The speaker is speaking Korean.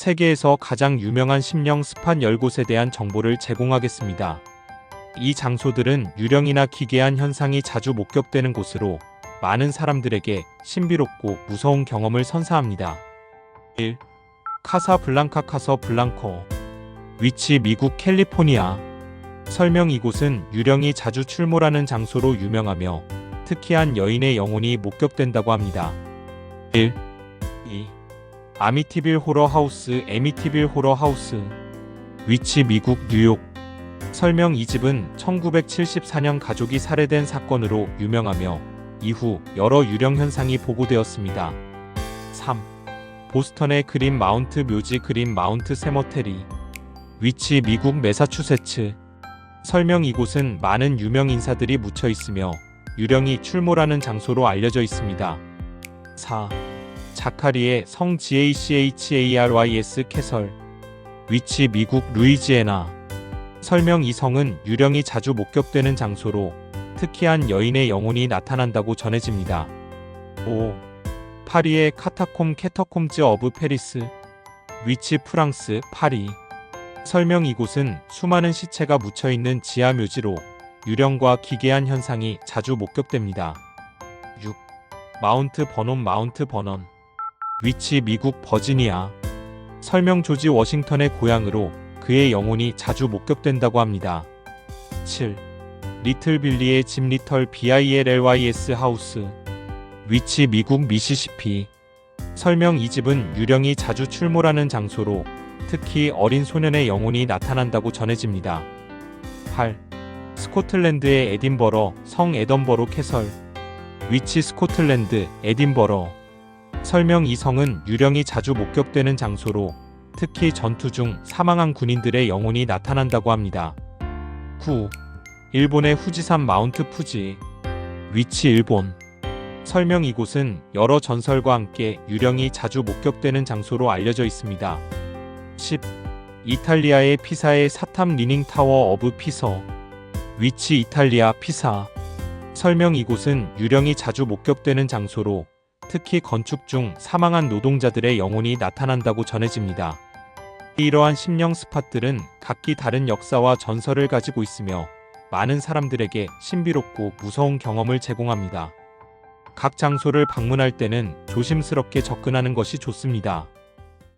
세계에서 가장 유명한 심령 스팟 10곳에 대한 정보를 제공하겠습니다. 이 장소들은 유령이나 기괴한 현상이 자주 목격되는 곳으로 많은 사람들에게 신비롭고 무서운 경험을 선사합니다. 1. 카사블랑카 카서블랑커 위치 미국 캘리포니아 설명 이곳은 유령이 자주 출몰하는 장소로 유명하며 특이한 여인의 영혼이 목격된다고 합니다. 1. 2. 아미티빌 호러 하우스 에미티빌 호러 하우스 위치 미국 뉴욕 설명 이 집은 1974년 가족이 살해된 사건으로 유명하며 이후 여러 유령 현상이 보고되었습니다. 3. 보스턴의 그린 마운트 묘지 그린 마운트 세머테리 위치 미국 매사추세츠 설명 이곳은 많은 유명 인사들이 묻혀 있으며 유령이 출몰하는 장소로 알려져 있습니다. 4. 자카리의 성 GACHARYS 캐설 위치 미국 루이지애나 설명 이 성은 유령이 자주 목격되는 장소로 특이한 여인의 영혼이 나타난다고 전해집니다. 5. 파리의 카타콤 캐터콤즈 어브 페리스 위치 프랑스 파리 설명 이곳은 수많은 시체가 묻혀 있는 지하 묘지로 유령과 기괴한 현상이 자주 목격됩니다. 6. 마운트 버논 마운트 버넌 위치 미국 버지니아 설명 조지 워싱턴의 고향으로 그의 영혼이 자주 목격된다고 합니다. 7. 리틀 빌리의 집 리털 BILLYS 하우스 위치 미국 미시시피 설명 이 집은 유령이 자주 출몰하는 장소로 특히 어린 소년의 영혼이 나타난다고 전해집니다. 8. 스코틀랜드의 에딘버러 성 에던버로 캐설 위치 스코틀랜드 에딘버러 설명 이 성은 유령이 자주 목격되는 장소로 특히 전투 중 사망한 군인들의 영혼이 나타난다고 합니다. 9. 일본의 후지산 마운트 푸지 위치 일본 설명 이곳은 여러 전설과 함께 유령이 자주 목격되는 장소로 알려져 있습니다. 10. 이탈리아의 피사의 사탐 리닝 타워 어브 피서 위치 이탈리아 피사 설명 이곳은 유령이 자주 목격되는 장소로 특히 건축 중 사망한 노동자들의 영혼이 나타난다고 전해집니다. 이러한 심령 스팟들은 각기 다른 역사와 전설을 가지고 있으며 많은 사람들에게 신비롭고 무서운 경험을 제공합니다. 각 장소를 방문할 때는 조심스럽게 접근하는 것이 좋습니다.